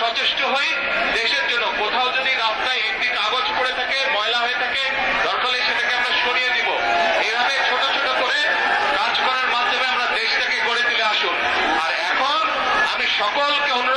সচেষ্ট হই, দেশের জন্য। কোথাও যদি রাস্তায় একটি কাগজ পড়ে থাকে, ময়লা হয়ে থাকে, দরকার সেটাকে আমরা সরিয়ে দিব। এভাবে ছোট ছোট করে কাজ করার মাধ্যমে আমরা দেশটাকে গড়ে তুলে আসুন। আর এখন আমি সকলকে অনুরোধ